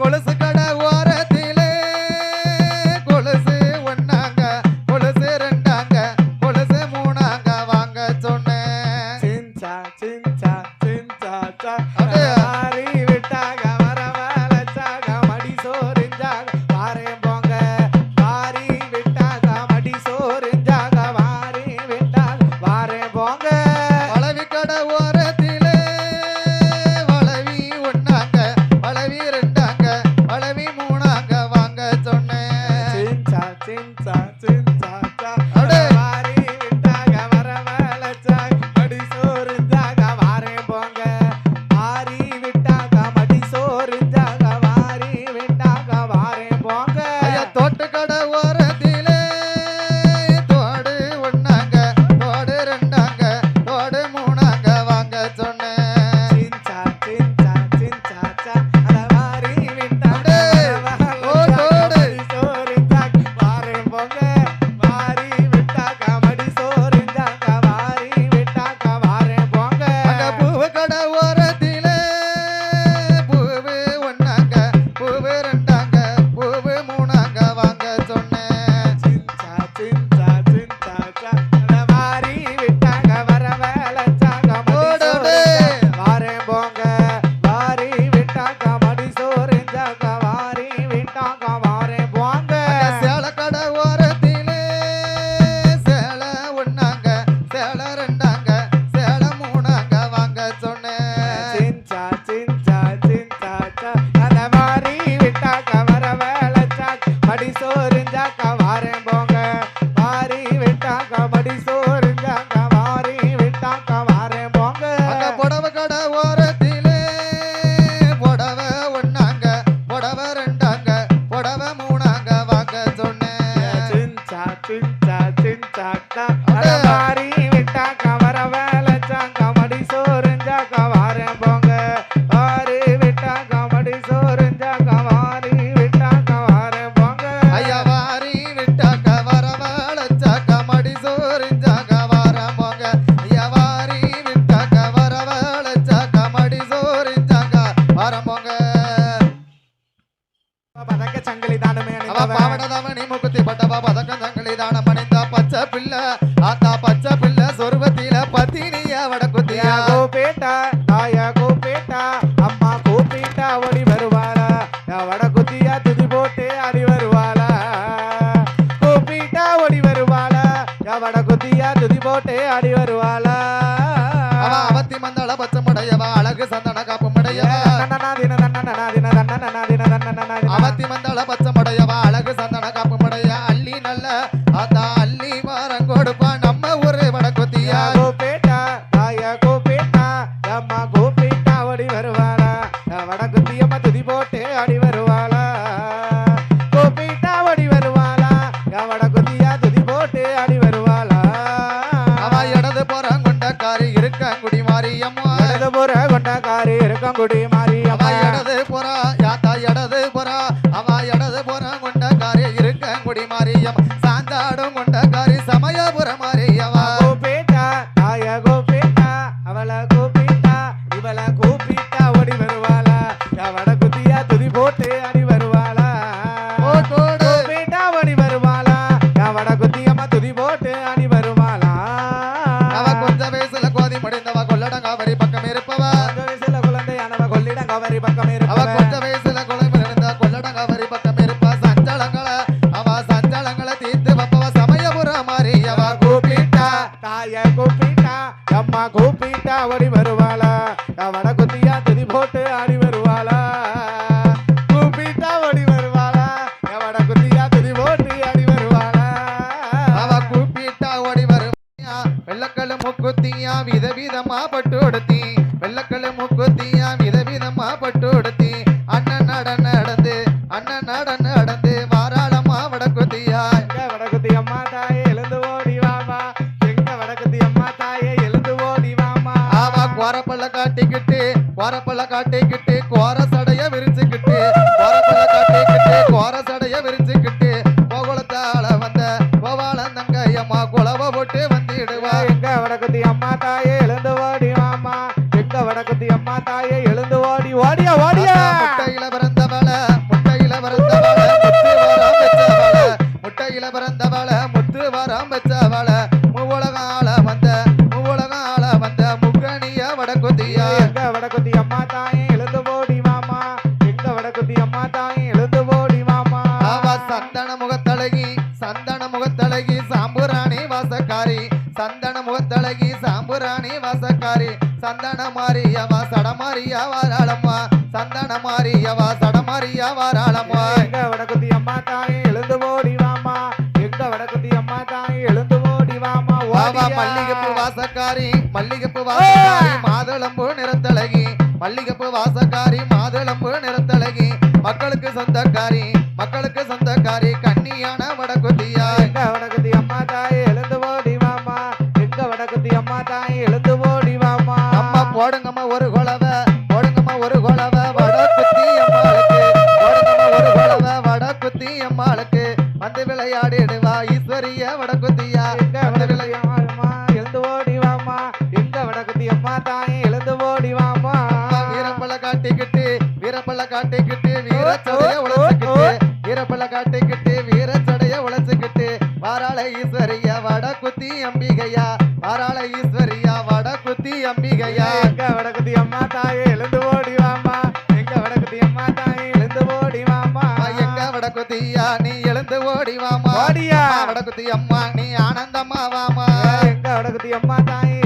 கொலுசு கடை ஓரத்திலே. கொலுசு ஒன்னாங்க கொலுசு ரெண்டாங்க கொலுசு மூணாங்க வாங்க சொன்னேன். சிஞ்சா சிஞ்சா சிஞ்சா விட்டாங்க. పదక చంగలి దానమే పావడ దామని ముకు ஏம்மா கோபி ஆடி வருவாளா? வடக்கு தீயம்மா துதி போட்டு ஆடி வருவாளா? கொண்ட காரி இருக்கங்குடி மாரியம்மா. கொண்ட காரி இருக்கங்குடி மாரி கொத்தியா விதவிதமா பட்டுடுத்தி. அண்ணன் நடன நடந்து அண்ணன் நடன நடந்து வாராளமா வடக்குத்தியா. வடக்குத்தி அம்மா தாயே எழுந்து ஓடி வாமா. எங்க அம்மா தாயே எழுந்து ஓடி ஆமா கோரப்பள்ள காட்டிக்கிட்டு கோரப்பள்ள காட்டிக்கிட்டு கோர சடைய விரிச்சுக்கிட்டு. கோரப்பள்ள காட்டிக்கிட்டு கோர சடைய விரிச்சுக்கிட்டு. கோகுலத்தால வந்த கோவாளந்தங்கையம்மா குளவ போட்டு பிறந்தவள முத்து வரம் வச்சவள மூவுலகால வந்த மூவுலகால வந்த முக்கணிய வடக்குத்தியா. எங்க வடக்குத்தி அம்மா தாயே எழுந்து போடி மாமா எங்க வடக்குத்தி அம்மா தாயே எழுந்து போடி மாமா அவ சந்தன முகத்தழகி சந்தன முகத்தழகி சாம்புராணி வாசக்காரி. சந்தன முகத்தழகி சாம்புராணி வாசக்காரி. சந்தன மாரியவா சடமாரியா வாராளம்மா. சந்தன மாரியவா சடமாரியா வாராளம்மா. எங்க வடக்குத்தி அம்மா தாயே வாசக்காரி மல்லிகைப்பூ வாசக்காரி மாதுளம்பூ நிறத்தழகி. மல்லிகைப்பூ வாசக்காரி மாதுளம்பூ நிறத்தழகி. மக்களுக்கு சொந்தக்காரி மக்களுக்கு சொந்தக்காரி கண்ணியான வடகுதியா எங்க வடக்குத்தி அம்மா தாய் எழுந்து போடி வாமா எங்க வடக்குத்தி அம்மா தாய் எழுந்து வாமா அம்மா போடுங்கம்மா ஒரு ஈஸ்வரியா வட குத்தி அம்பிகையா? வாராள ஈஸ்வரியா வட குத்தி அம்பிகையா? எங்க வடக்குத்தி அம்மா தாய் எழுந்து ஓடி வாமா எங்க வடக்குத்தி அம்மா தாய் எழுந்து ஓடி வாமா எங்க வடக்குத்தியா நீ எழுந்து ஓடி வாமா ஓடியா? அம்மா வடக்குத்தி அம்மா நீ ஆனந்தம்மா வாமா எங்க வடக்குத்தி அம்மா தாய்